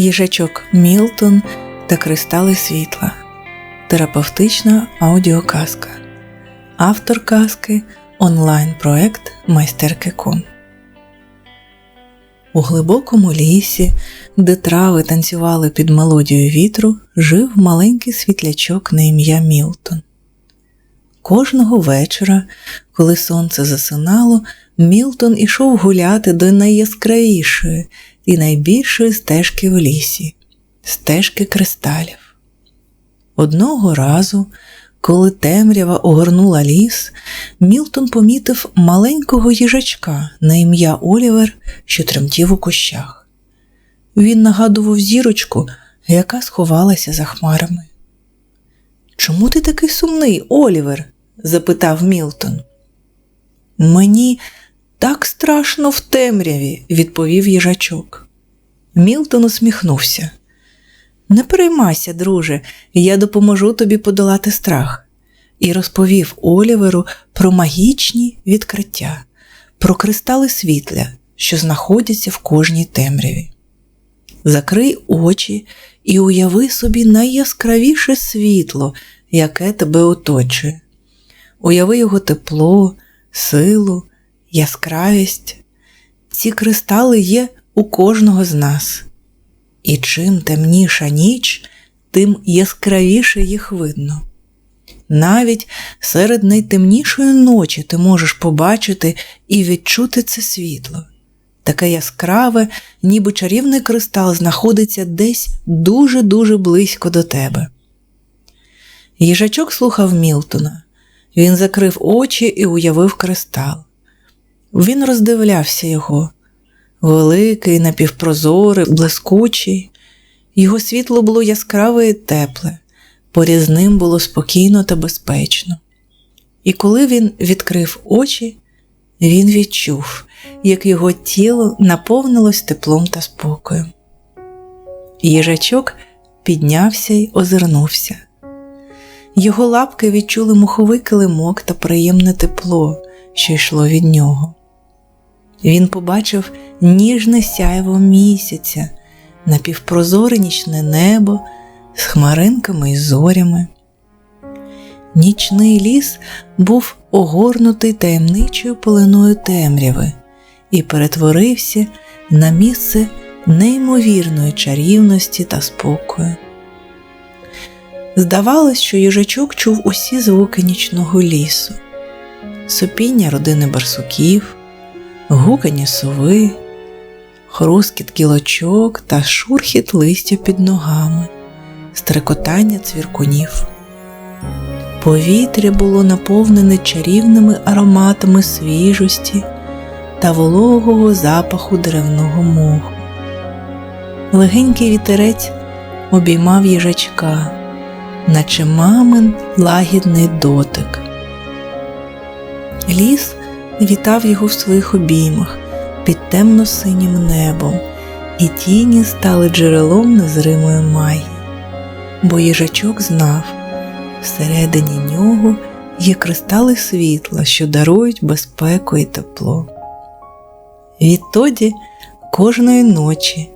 Їжачок Мілтон та кристали світла. Терапевтична аудіоказка. Автор казки онлайн-проект Майстерки.ком У глибокому лісі, де трави танцювали під мелодію вітру, жив маленький світлячок на ім'я Мілтон. Кожного вечора, коли сонце засинало, Мілтон ішов гуляти до найяскравішої і найбільшої стежки в лісі стежки кристалів. Одного разу, коли темрява огорнула ліс, Мілтон помітив маленького їжачка на ім'я Олівер, що тремтів у кущах. Він нагадував зірочку, яка сховалася за хмарами. Чому ти такий сумний, Олівер? запитав Мілтон. Мені так страшно в темряві, відповів їжачок. Мілтон усміхнувся. Не переймайся, друже, я допоможу тобі подолати страх. І розповів Оліверу про магічні відкриття, про кристали світля, що знаходяться в кожній темряві. Закрий очі і уяви собі найяскравіше світло, яке тебе оточує. Уяви його тепло, силу, яскравість. Ці кристали є у кожного з нас. І чим темніша ніч, тим яскравіше їх видно. Навіть серед найтемнішої ночі ти можеш побачити і відчути це світло. Таке яскраве, ніби чарівний кристал знаходиться десь дуже-дуже близько до тебе. Їжачок слухав Мілтона. Він закрив очі і уявив кристал. Він роздивлявся його великий, напівпрозорий, блискучий. Його світло було яскраве і тепле, поряд з ним було спокійно та безпечно. І коли він відкрив очі, він відчув, як його тіло наповнилось теплом та спокоєм. Їжачок піднявся й озирнувся. Його лапки відчули муховий килимок та приємне тепло, що йшло від нього. Він побачив ніжне сяйво місяця, напівпрозоре нічне небо з хмаринками і зорями. Нічний ліс був огорнутий таємничою полиною темряви і перетворився на місце неймовірної чарівності та спокою. Здавалось, що їжачок чув усі звуки нічного лісу, сопіння родини барсуків, гукання сови, хрускіт кілочок та шурхіт листя під ногами, стрекотання цвіркунів. Повітря було наповнене чарівними ароматами свіжості та вологого запаху деревного моху. Легенький вітерець обіймав їжачка, наче мамин лагідний дотик. Ліс вітав його в своїх обіймах під темно-синім небом, і тіні стали джерелом незримої магії, бо їжачок знав, всередині нього є кристали світла, що дарують безпеку і тепло. Відтоді кожної ночі,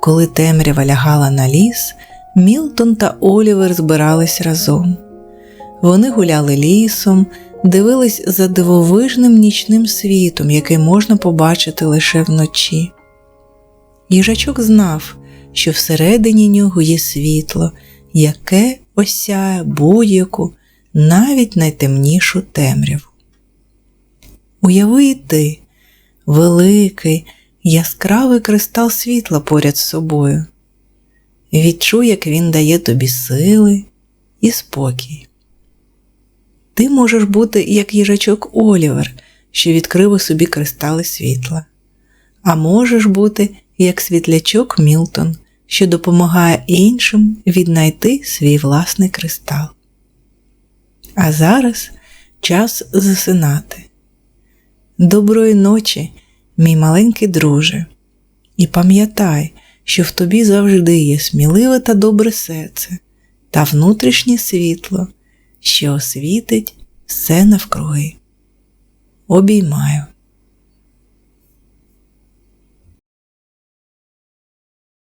коли темрява лягала на ліс, Мілтон та Олівер збирались разом. Вони гуляли лісом, дивились за дивовижним нічним світом, який можна побачити лише вночі. Їжачок знав, що всередині нього є світло, яке осяє будь-яку, навіть найтемнішу темряву. Уяви ти, великий, яскравий кристал світла поряд з собою. Відчуй, як він дає тобі сили і спокій. Ти можеш бути як їжачок Олівер, що відкрив у собі кристали світла, а можеш бути як світлячок Мілтон, що допомагає іншим віднайти свій власний кристал. А зараз час засинати. Доброї ночі, мій маленький друже, і пам'ятай, що в тобі завжди є сміливе та добре серце та внутрішнє світло що освітить все навкруги. Обіймаю.